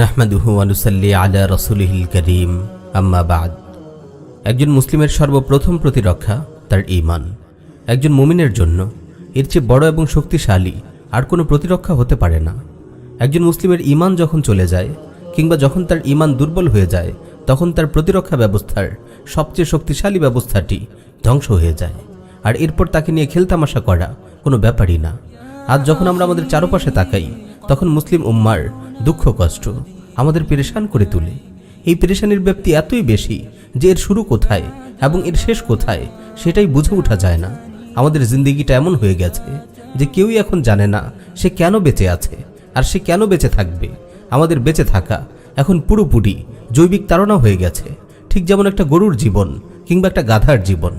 আনুসাল্লি আলা রসুলহিল করিম। আম্মা বাদ। একজন মুসলিমের সর্বপ্রথম প্রতিরক্ষা তার ইমান একজন মুমিনের জন্য এর চেয়ে বড় এবং শক্তিশালী আর কোনো প্রতিরক্ষা হতে পারে না। একজন মুসলিমের ঈমান যখন চলে যায় কিংবা যখন তার ঈমান দুর্বল হয়ে যায়, তখন তার প্রতিরক্ষা ব্যবস্থার সবচেয়ে শক্তিশালী ব্যবস্থাটি ধ্বংস হয়ে যায়। আর এরপর তাকে নিয়ে খেলতামাশা করা কোনো ব্যাপারই না। আজ যখন আমরা আমাদের চারপাশে তাকাই তখন মুসলিম উম্মার দুঃখ কষ্ট আমাদের পেরেশান করে তোলে। এই পেরেশানির ব্যাপ্তি এতই বেশি যে এর শুরু কোথায় এবং এর শেষ কোথায় সেটাই বুঝে ওঠা যায় না। আমাদের জিন্দিগিটা এমন হয়ে গেছে যে কেউই এখন জানে না সে কেন বেঁচে আছে আর সে কেন বেঁচে থাকবে। আমাদের বেঁচে থাকা এখন পুরোপুরি জৈবিক তাড়না হয়ে গেছে। ঠিক যেমন একটা গরুর জীবন কিংবা একটা গাধার জীবন।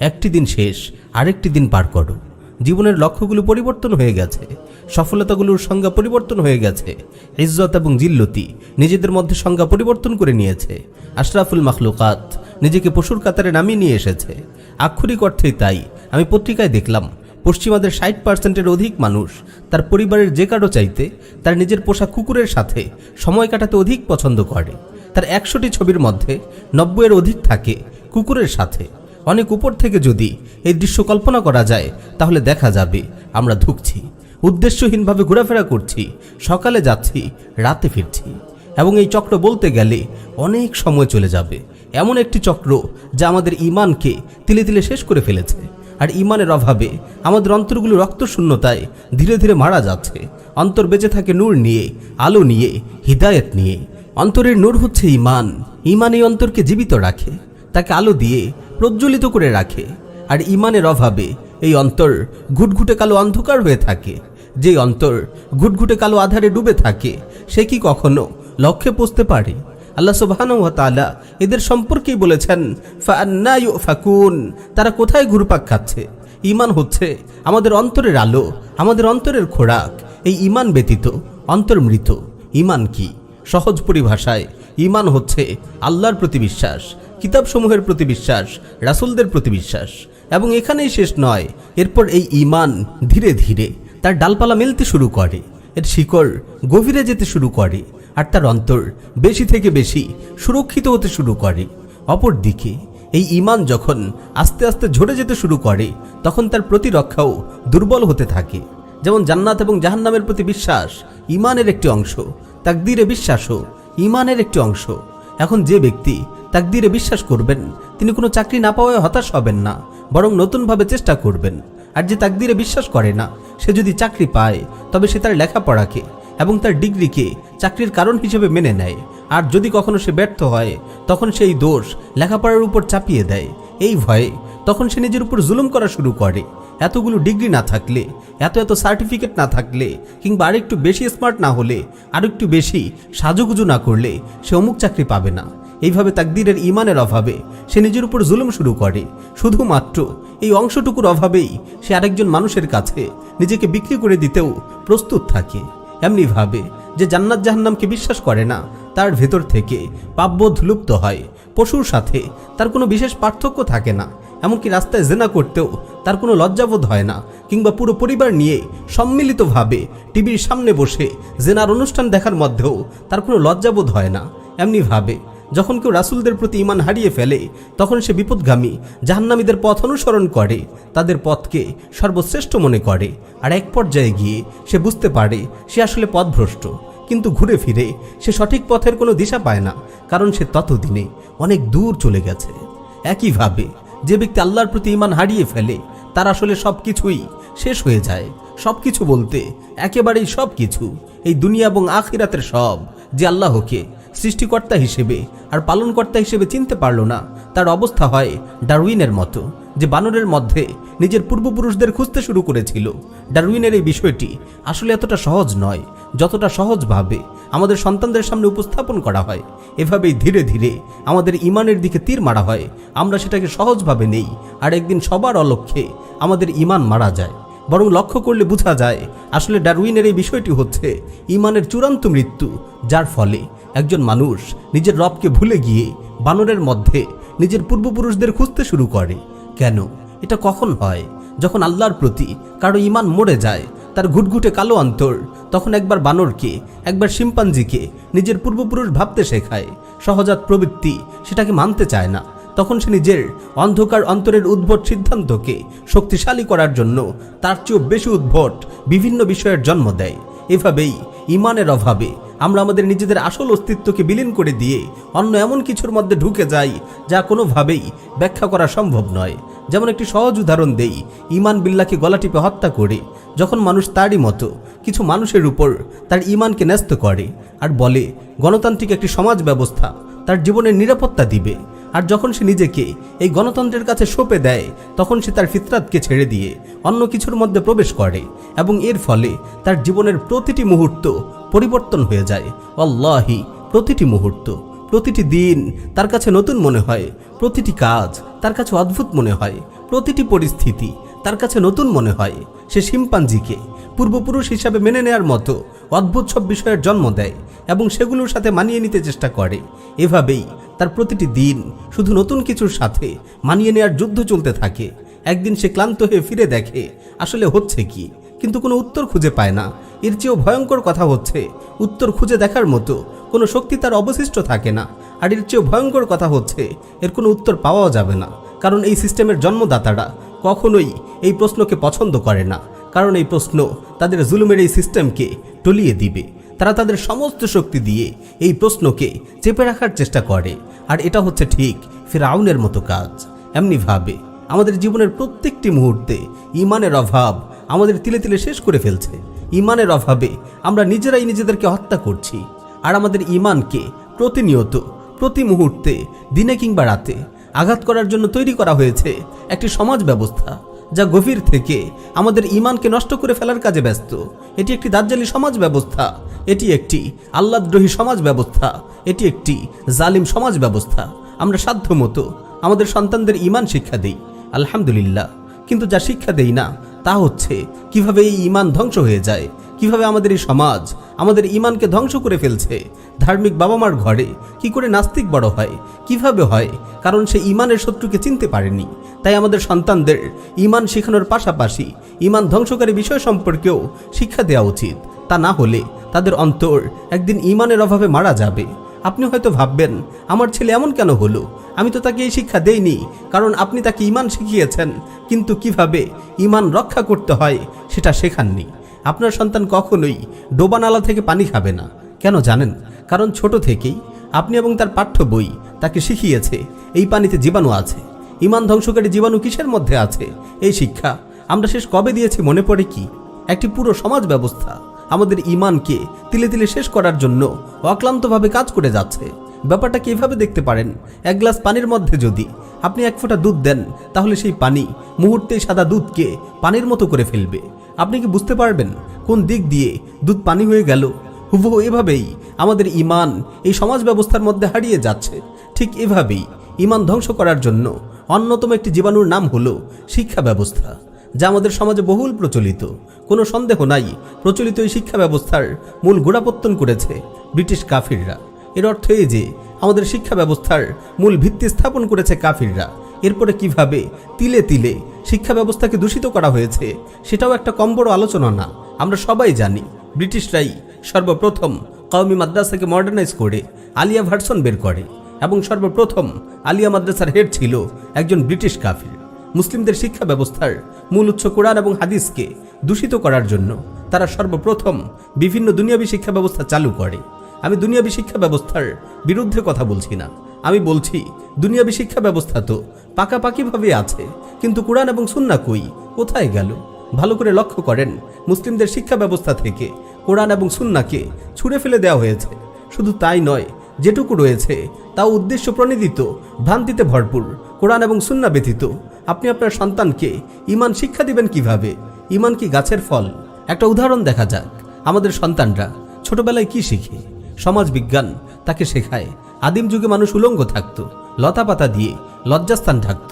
একটি দিন শেষ, আরেকটি দিন পার করো। জীবনের লক্ষ্যগুলো পরিবর্তন হয়ে গেছে। সফলতাগুলোর সংজ্ঞা পরিবর্তন হয়ে গেছে। ইজ্জত এবং জিল্লতি নিজেদের মধ্যে সংজ্ঞা পরিবর্তন করে নিয়েছে। আশরাফুল মাখলুকাত নিজেকে পশুর কাতারে নামিয়ে নিয়ে এসেছে। আক্ষরিক অর্থেই তাই, আমি পত্রিকায় দেখলাম, পশ্চিমাদের ষাট পার্সেন্টের অধিক মানুষ তার পরিবারের যে কারও চাইতে তার নিজের পোষা কুকুরের সাথে সময় কাটাতে অধিক পছন্দ করে। তার একশোটি ছবির মধ্যে নব্বইয়ের অধিক থাকে কুকুরের সাথে। অনেক উপর থেকে যদি এই দৃশ্য কল্পনা করা যায়, তাহলে দেখা যাবে, আমরা ধুকছি। উদ্দেশ্যহীনভাবে ঘোরাফেরা করছি। সকালে যাচ্ছি, রাতে ফিরছি। এবং এই চক্র বলতে গেলে অনেক সময় চলে যাবে। এমন একটি চক্র যা আমাদের ইমানকে তিলে তিলে শেষ করে ফেলেছে। আর ইমানের অভাবে আমাদের অন্তরগুলো রক্ত শূন্যতায় ধীরে ধীরে মারা যাচ্ছে। অন্তর বেঁচে থাকে নূর নিয়ে, আলো নিয়ে, হৃদায়ত নিয়ে। অন্তরের নূর হচ্ছে ইমান ইমান এই অন্তরকে জীবিত রাখে, তাকে আলো দিয়ে প্রজ্বলিত করে রাখে। আর ইমানের অভাবে এই অন্তর ঘুটঘুটে কালো অন্ধকার হয়ে থাকে। যে অন্তর ঘুটঘুটে কালো আধারে ডুবে থাকে, সে কি কখনো লক্ষ্যে পৌঁছতে পারে? আল্লাহ তাআলা এদের সম্পর্কেই বলেছেন ইউফাকুন তারা কোথায় ঘুরপাক খাচ্ছে? ইমান হচ্ছে আমাদের অন্তরের আলো, আমাদের অন্তরের খোরাক, এই ইমান ব্যতীত অন্তর মৃত। ইমান কি? সহজ পরিভাষায় ইমান হচ্ছে আল্লাহর প্রতি বিশ্বাস, কিতাবসমূহের প্রতি বিশ্বাস, রাসুলদের প্রতি বিশ্বাস। এবং এখানেই শেষ নয়। এরপর এই ইমান ধীরে ধীরে তার ডালপালা মেলতে শুরু করে, এর শিকড় গভীরে যেতে শুরু করে, আর তার অন্তর বেশি থেকে বেশি সুরক্ষিত হতে শুরু করে। অপরদিকে, এই ইমান যখন আস্তে আস্তে ঝরে যেতে শুরু করে, তখন তার প্রতিরক্ষাও দুর্বল হতে থাকে। যেমন জান্নাত এবং জাহান্নামের প্রতি বিশ্বাস ইমানের একটি অংশ, তাকদিরে বিশ্বাসও ইমানের একটি অংশ। এখন যে ব্যক্তি তাকদিরে বিশ্বাস করবেন, তিনি কোনো চাকরি না পাওয়ায় হতাশ হবেন না। বরং নতুনভাবে চেষ্টা করবেন। আর যে তাকদিরে বিশ্বাস করে না, সে যদি চাকরি পায়, তবে সে তার লেখাপড়াকে এবং তার ডিগ্রিকে চাকরির কারণ হিসেবে মেনে নেয়। আর যদি কখনো সে ব্যর্থ হয়, তখন সেই দোষ লেখাপড়ার উপর চাপিয়ে দেয়। এই ভয়ে তখন সে নিজের উপর জুলুম করা শুরু করে। এতগুলো ডিগ্রি না থাকলে, এত এত সার্টিফিকেট না থাকলে, কিংবা আরেকটু বেশি স্মার্ট না হলে, আরেকটু বেশি সাজুগুজু না করলে সে অমুক চাকরি পাবে না। এইভাবে তাকদিরের ইমানের অভাবে সে নিজের উপর জুলুম শুরু করে। শুধুমাত্র এই অংশটুকুর অভাবেই সে আরেকজন মানুষের কাছে নিজেকে বিক্রি করে দিতেও প্রস্তুত থাকে। এমনিভাবে যে জান্নাত জাহান্নামকে বিশ্বাস করে না, তার ভেতর থেকে পাপবোধ লুপ্ত হয়। পশুর সাথে তার কোনো বিশেষ পার্থক্য থাকে না, এমনকি রাস্তায় জেনা করতেও তার কোনো লজ্জাবোধ হয় না, কিংবা পুরো পরিবার নিয়ে সম্মিলিতভাবে টিভির সামনে বসে জেনার অনুষ্ঠান দেখার মধ্যেও তার কোনো লজ্জাবোধ হয় না। এমনিভাবে যখন কেউ রাসুলদের প্রতি ইমান হারিয়ে ফেলে, তখন সে বিপদগামী, জাহান্নামীদের পথ অনুসরণ করে, তাদের পথকে সর্বশ্রেষ্ঠ মনে করে। আর এক পর্যায়ে গিয়ে সে বুঝতে পারে, সে আসলে পথভ্রষ্ট। কিন্তু ঘুরে ফিরে, সে সঠিক পথের কোনো দিশা পায় না, কারণ সে ততদিনে অনেক দূর চলে গেছে। একইভাবে, যে ব্যক্তি আল্লাহর প্রতি ইমান হারিয়ে ফেলে, তার আসলে সব কিছুই শেষ হয়ে যায়। সব কিছু বলতে একেবারেই সব কিছু এই দুনিয়া এবং আখিরাতের সব যে আল্লাহকে সৃষ্টিকর্তা হিসেবে আর পালনকর্তা হিসেবে চিনতে পারল না। তার অবস্থা হয় ডারউইনের মতো, যে বানরের মধ্যে নিজের পূর্বপুরুষদের খুঁজতে শুরু করেছিল। ডারউইনের এই বিষয়টি আসলে এতটা সহজ নয়, যতটা সহজভাবে আমাদের সন্তানদের সামনে উপস্থাপন করা হয়। এভাবেই ধীরে ধীরে আমাদের ইমানের দিকে তীর মারা হয়। আমরা সেটাকে সহজভাবে নেই আর একদিন সবার অলক্ষ্যে আমাদের ইমান মারা যায়। বরং লক্ষ্য করলে বোঝা যায়, আসলে ডারউইনের এই বিষয়টি হচ্ছে ইমানের চূড়ান্ত মৃত্যু, যার ফলে একজন মানুষ নিজের রবকে ভুলে গিয়ে বানরের মধ্যে নিজের পূর্বপুরুষদের খুঁজতে শুরু করে। কেন? এটা কখন হয়? যখন আল্লাহর প্রতি কারও ইমান মরে যায়, তার ঘুটঘুটে কালো অন্তর, তখন একবার বানরকে, একবার শিম্পাঞ্জিকে নিজের পূর্বপুরুষ ভাবতে শেখায়। সহজাত প্রবৃত্তি সেটাকে মানতে চায় না। তখন সে নিজের অন্ধকার অন্তরের উদ্ভট সিদ্ধান্তকে শক্তিশালী করার জন্য তার চেয়েও বেশি উদ্ভট বিভিন্ন বিষয়ের জন্ম দেয়। এভাবেই ইমানের অভাবে আমরা আমাদের নিজেদের আসল অস্তিত্বকে বিলীন করে দিয়ে অন্য এমন কিছুর মধ্যে ঢুকে যাই যা কোনোভাবেই ব্যাখ্যা করা সম্ভব নয়। যেমন একটি সহজ উদাহরণ দেই ইমান বিল্লাকে গলা টিপে হত্যা করে, যখন মানুষ তারই মতো কিছু মানুষের উপর তার ইমানকে ন্যস্ত করে আর বলে, গণতান্ত্রিক একটি সমাজ ব্যবস্থা তার জীবনের নিরাপত্তা দিবে। আর যখন সে নিজেকে এই গণতন্ত্রের কাছে সঁপে দেয়, তখন সে তার ফিতরাতকে ছেড়ে দিয়ে অন্য কিছুর মধ্যে প্রবেশ করে এবং এর ফলে তার জীবনের প্রতিটি মুহূর্ত পরিবর্তন হয়ে যায়। অল্লাহি প্রতিটি মুহূর্ত, প্রতিটি দিন তার কাছে নতুন মনে হয়। প্রতিটি কাজ তার কাছে অদ্ভুত মনে হয়। প্রতিটি পরিস্থিতি তার কাছে নতুন মনে হয়। সে শিম্পাঞ্জিকে পূর্বপুরুষ হিসাবে মেনে নেয়ার মতো অদ্ভুত সব বিষয়ের জন্ম দেয় এবং সেগুলোর সাথে মানিয়ে নিতে চেষ্টা করে। এভাবেই তার প্রতিটি দিন শুধু নতুন কিছুর সাথে মানিয়ে নেয়ার যুদ্ধ চলতে থাকে। একদিন সে ক্লান্ত হয়ে ফিরে দেখে আসলে হচ্ছে কি, কিন্তু কোনো উত্তর খুঁজে পায় না। এর চেয়েও ভয়ঙ্কর কথা হচ্ছে, উত্তর খুঁজে দেখার মতো। কোনো শক্তি তার অবশিষ্ট থাকে না। আর এর চেয়েও ভয়ঙ্কর কথা হচ্ছে, এর কোনো উত্তর পাওয়াও যাবে না। কারণ এই সিস্টেমের জন্মদাতারা কখনোই এই প্রশ্নকে পছন্দ করে না। কারণ এই প্রশ্ন তাদের জুলুমের এই সিস্টেমকে টলিয়ে দিবে। তারা তাদের সমস্ত শক্তি দিয়ে এই প্রশ্নকে চেপে রাখার চেষ্টা করে। আর এটা হচ্ছে ঠিক ফেরাউনের মতো কাজ। এমনিভাবে আমাদের জীবনের প্রত্যেকটি মুহূর্তে ইমানের অভাব আমাদের তিলে তিলে শেষ করে ফেলছে। ইমানের অভাবে আমরা নিজেরাই নিজেদেরকে হত্যা করছি। আর আমাদের ইমানকে প্রতিনিয়ত, প্রতি মুহূর্তে, দিনে কিংবা রাতে আঘাত করার জন্য তৈরি করা হয়েছে একটি সমাজ ব্যবস্থা, যা গভীর থেকে আমাদের ইমানকে নষ্ট করে ফেলার কাজে ব্যস্ত। এটি একটি দাজ্জালি সমাজ ব্যবস্থা, এটি একটি আল্লাদ্রোহী সমাজ ব্যবস্থা, এটি একটি জালিম সমাজ ব্যবস্থা। আমরা সাধ্যমতো আমাদের সন্তানদের ইমান শিক্ষা দেই, আলহামদুলিল্লাহ। কিন্তু যা শিক্ষা দেই না তা হচ্ছে, কীভাবে এই ইমান ধ্বংস হয়ে যায়, কীভাবে আমাদের এই সমাজ, আমাদের ইমানকে ধ্বংস করে ফেলছে, ধার্মিক বাবা মার ঘরে কি করে নাস্তিক বড় হয়, কীভাবে হয়, কারণ সে ইমানের শত্রুকে চিনতে পারেনি। তাই আমাদের সন্তানদের ইমান শেখানোর পাশাপাশি ইমান ধ্বংসকারী বিষয় সম্পর্কেও শিক্ষা দেওয়া উচিত। তা না হলে তাদের অন্তর একদিন ইমানের অভাবে মারা যাবে। আপনি হয়তো ভাববেন, আমার ছেলে এমন কেন হলো? আমি তো তাকে এই শিক্ষা দেইনি, কারণ আপনি তাকে ইমান শিখিয়েছেন। কিন্তু কীভাবে ইমান রক্ষা করতে হয় সেটা শেখাননি। আপনার সন্তান কখনোই ডোবা নালা থেকে পানি খাবে না। কেন জানেন? কারণ ছোট থেকেই আপনি এবং তার পাঠ্য বই তাকে শিখিয়েছে, এই পানিতে জীবাণু আছে। ইমান ধ্বংসকারী জীবাণু কিসের মধ্যে আছে? এই শিক্ষা আমরা শেষ কবে দিয়েছি মনে পড়ে কি? একটি পুরো সমাজ ব্যবস্থা আমাদের ইমানকে তিলে তিলে শেষ করার জন্য অক্লান্তভাবে কাজ করে যাচ্ছে। ব্যাপারটা কীভাবে দেখতে পারেন? এক গ্লাস পানির মধ্যে যদি আপনি এক ফোঁটা দুধ দেন, তাহলে সেই পানি মুহূর্তেই সাদা দুধকে পানির মতো করে ফেলবে। আপনি কি বুঝতে পারবেন কোন দিক দিয়ে দুধ পানি হয়ে গেল? হুবহু এভাবেই আমাদের ইমান এই সমাজ ব্যবস্থার মধ্যে হারিয়ে যাচ্ছে। ঠিক এভাবেই ইমান ধ্বংস করার জন্য অন্যতম একটি জীবাণুর নাম হলো শিক্ষা ব্যবস্থা, যা আমাদের সমাজে বহুল প্রচলিত। কোনো সন্দেহ নাই, প্রচলিত এই শিক্ষা ব্যবস্থার মূল গোড়াপত্তন করেছে ব্রিটিশ কাফিররা। এর অর্থ এই যে, আমাদের শিক্ষা ব্যবস্থার মূল ভিত্তি স্থাপন করেছে কাফিররা। এরপরে কীভাবে তিলে তিলে শিক্ষা ব্যবস্থাকে দূষিত করা হয়েছে, সেটাও একটা কম বড় আলোচনা না। আমরা সবাই জানি, ব্রিটিশরাই সর্বপ্রথম কওমি মাদ্রাসাকে মডার্নাইজ করে আলিয়া ভার্সন বের করে এবং সর্বপ্রথম আলিয়া মাদ্রাসার হেড ছিল একজন ব্রিটিশ কাফির। মুসলিমদের শিক্ষা ব্যবস্থার মূল উৎস কোরআন এবং হাদিসকে দূষিত করার জন্য তারা সর্বপ্রথম বিভিন্ন দুনিয়াবী শিক্ষা ব্যবস্থা চালু করে। আমি দুনিয়াবী শিক্ষা ব্যবস্থার বিরুদ্ধে কথা বলছি না। আমি বলছি, দুনিয়াবী শিক্ষা ব্যবস্থা তো পাকাপাকিভাবে আছে, কিন্তু কোরআন এবং সুন্না কই? কোথায় গেল? ভালো করে লক্ষ্য করেন, মুসলিমদের শিক্ষা ব্যবস্থা থেকে কোরআন এবং সুন্নাকে ছুঁড়ে ফেলে দেওয়া হয়েছে। শুধু তাই নয়, যেটুকু রয়েছে, তাও উদ্দেশ্য প্রণোদিত, ভ্রান্তিতে ভরপুর, কোরআন এবং সুন্না ব্যতীত। আপনি আপনার সন্তানকে ইমান শিক্ষা দিবেন কীভাবে? ইমান কি গাছের ফল? একটা উদাহরণ দেখা যাক, আমাদের সন্তানরা ছোটবেলায় কি শিখে? সমাজ বিজ্ঞান তাকে শেখায়। আদিম যুগে মানুষ উলঙ্গ থাকত লতা পাতা দিয়ে লজ্জাস্থান ঢাকত।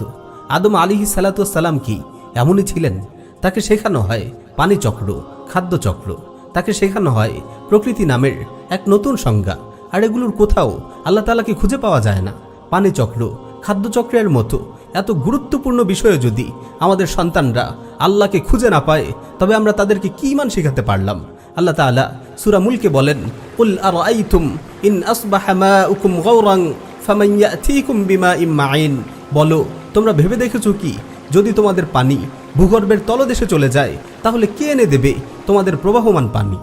আদম আলিহি সালাতাম কি এমনই ছিলেন? তাকে শেখানো হয় পানি চক্র খাদ্য চক্র তাকে শেখানো হয় প্রকৃতি নামের এক নতুন সংজ্ঞা। আর এগুলোর কোথাও আল্লাহ তালাকে খুঁজে পাওয়া যায় না। পানি চক্র খাদ্যচক্রের মতো এত গুরুত্বপূর্ণ বিষয়ে যদি আমাদের সন্তানরা আল্লাহকে খুঁজে না পায়, তবে আমরা তাদেরকে কি ইমান শেখাতে পারলাম? আল্লাহ তাআলা সূরা মুলকে বলেন, কুল আরাআইতুম ইন আসবাহা মাউকুম গাওরান ফামান ইয়াতিকুম বিমাইম মাইন বলো, তোমরা ভেবে দেখেছ কি? যদি তোমাদের পানি ভূগর্ভের তলদেশে চলে যায়, তাহলে কে এনে দেবে তোমাদের প্রবাহমান পানি?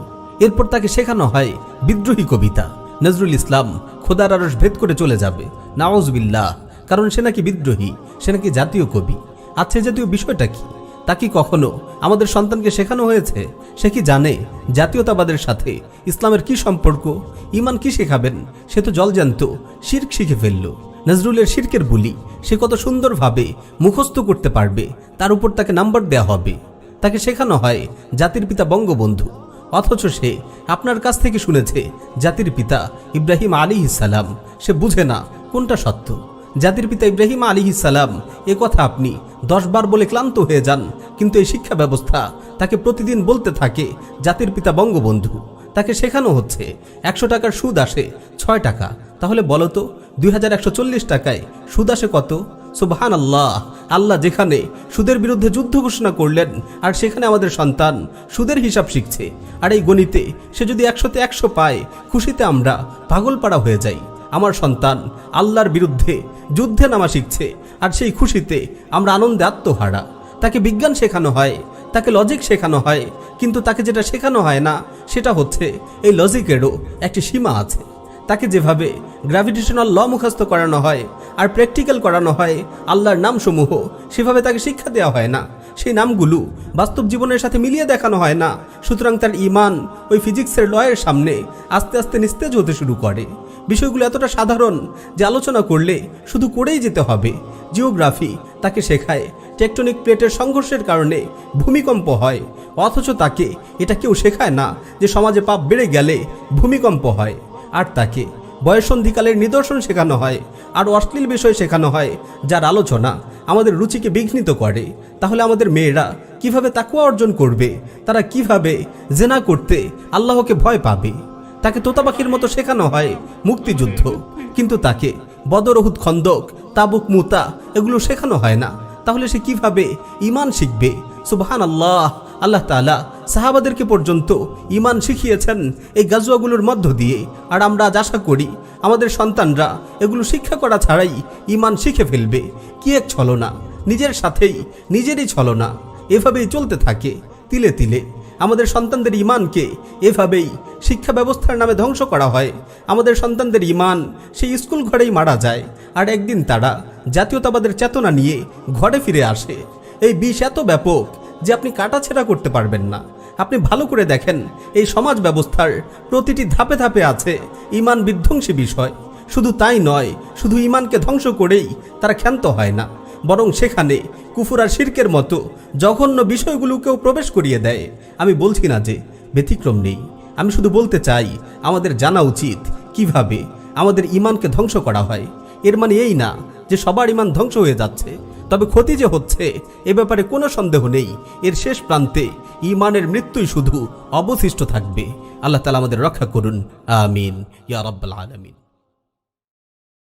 এরপর তাকে শেখানো হয় বিদ্রোহী কবিতা। নজরুল ইসলাম খোদার আরস ভেদ করে চলে যাবে। নাওজবিল্লাহ কারণ সে নাকি বিদ্রোহী, সে নাকি জাতীয় কবি। আচ্ছা জাতীয় বিষয়টা কি? তা কি কখনো আমাদের সন্তানকে শেখানো হয়েছে? সে কি জানে জাতীয়তাবাদের সাথে ইসলামের কি সম্পর্ক? ইমান কি শেখাবেন? সে তো জলজান্ত শির্ক শিখে ফেলল। নজরুলের শির্কের বুলি সে কত সুন্দরভাবে মুখস্থ করতে পারবে, তার উপর তাকে নাম্বার দেয়া হবে। তাকে শেখানো হয় জাতির পিতা বঙ্গবন্ধু। অথচ সে আপনার কাছ থেকে শুনেছে জাতির পিতা ইব্রাহিম আলী ইসালাম সে বুঝে না কোনটা সত্য। জাতির পিতা ইব্রাহিম আলী ইসালাম এ কথা আপনি দশবার বলে ক্লান্ত হয়ে যান, কিন্তু এই শিক্ষা ব্যবস্থা তাকে প্রতিদিন বলতে থাকে জাতির পিতা বঙ্গবন্ধু। তাকে শেখানো হচ্ছে, একশো টাকার সুদ আসে, ছয় টাকা। তাহলে বলো তো, দুই হাজার একশো চল্লিশ টাকায় সুদ আসে কত? সুবহান আল্লাহ আল্লাহ যেখানে সুদের বিরুদ্ধে যুদ্ধ ঘোষণা করলেন, আর সেখানে আমাদের সন্তান সুদের হিসাব শিখছে। আর এই গণিতে সে যদি একশোতে একশো পায়, খুশিতে আমরা পাগলপাড়া হয়ে যাই। আমার সন্তান আল্লাহর বিরুদ্ধে যুদ্ধে নামা শিখছে, আর সেই খুশিতে আমরা আনন্দে আত্মহারা। তাকে বিজ্ঞান শেখানো হয়, তাকে লজিক শেখানো হয়, কিন্তু তাকে যেটা শেখানো হয় না, সেটা হচ্ছে এই লজিকেরও একটি সীমা আছে। তাকে যেভাবে গ্র্যাভিটেশনাল ল মুখস্থ করানো হয়, আর প্র্যাকটিক্যাল করানো হয়, আল্লাহর নামসমূহ, সেভাবে তাকে শিক্ষা দেওয়া হয় না। সেই নামগুলো বাস্তব জীবনের সাথে মিলিয়ে দেখানো হয় না, সুতরাং তার ইমান ওই ফিজিক্সের লয়ের সামনে আস্তে আস্তে নিস্তেজ হতে শুরু করে। বিষয়গুলো এতটা সাধারণ যে আলোচনা করলে শুধু করেই যেতে হবে। জিওগ্রাফি তাকে শেখায়। টেকটনিক প্লেটের সংঘর্ষের কারণে ভূমিকম্প হয়। অথচ তাকে এটা কেউ শেখায় না যে সমাজে পাপ বেড়ে গেলে ভূমিকম্প হয়। আর তাকে বয়সন্ধিকালের নিদর্শন শেখানো হয়। আর অশ্লীল বিষয় শেখানো হয় যার আলোচনা আমাদের রুচিকে বিঘ্নিত করে। তাহলে আমাদের মেয়েরা কীভাবে তাকুয়া অর্জন করবে? তারা কীভাবে জেনা করতে আল্লাহকে ভয় পাবে? তাকে তোতা পাখির মতো শেখানো হয় মুক্তিযুদ্ধ। কিন্তু তাকে বদরহুদ খন্দক, তাবুক মুতা এগুলো শেখানো হয় না। তাহলে সে কীভাবে ইমান শিখবে? সুবহান আল্লাহ আল্লাহ তালা সাহাবাদেরকে পর্যন্ত ইমান শিখিয়েছেন এই গাজুয়াগুলোর মধ্য দিয়ে। আর আমরা আজ আশা করি আমাদের সন্তানরা এগুলো শিক্ষা করা ছাড়াই ইমান শিখে ফেলবে। কি এক ছলনা? নিজের সাথেই, নিজেরই ছলনা। এভাবেই চলতে থাকে, তিলে তিলে। আমাদের সন্তানদের ইমানকে এভাবেই শিক্ষা ব্যবস্থার নামে ধ্বংস করা হয়। আমাদের সন্তানদের ইমান সেই স্কুল ঘরেই মারা যায় আর একদিন তারা জাতীয়তাবাদের চেতনা নিয়ে ঘরে ফিরে আসে। এই বিষ এত ব্যাপক যে আপনি কাটাছেড়া করতে পারবেন না। আপনি ভালো করে দেখেন এই সমাজ ব্যবস্থার প্রতিটি ধাপে ধাপে আছে ইমান বিধ্বংসী বিষয়। শুধু তাই নয়, শুধু ইমানকে ধ্বংস করেই তারা ক্ষান্ত হয় না। বরং সেখানে কুফুর আর শির্কের মতো জঘন্য বিষয়গুলোকেও প্রবেশ করিয়ে দেয়। আমি বলছি না যে ব্যতিক্রম নেই। আমি শুধু বলতে চাই, আমাদের জানা উচিত কীভাবে আমাদের ইমানকে ধ্বংস করা হয়। এর মানে এই না যে সবার ইমান ধ্বংস হয়ে যাচ্ছে। তবে ক্ষতি যে হচ্ছে, এ ব্যাপারে কোনো সন্দেহ নেই। এর শেষ প্রান্তে ইমানের মৃত্যুই শুধু অবশিষ্ট থাকবে। আল্লাহ তালা আমাদের রক্ষা করুন। আমিন। ইয়া রব্বাল আলমিন।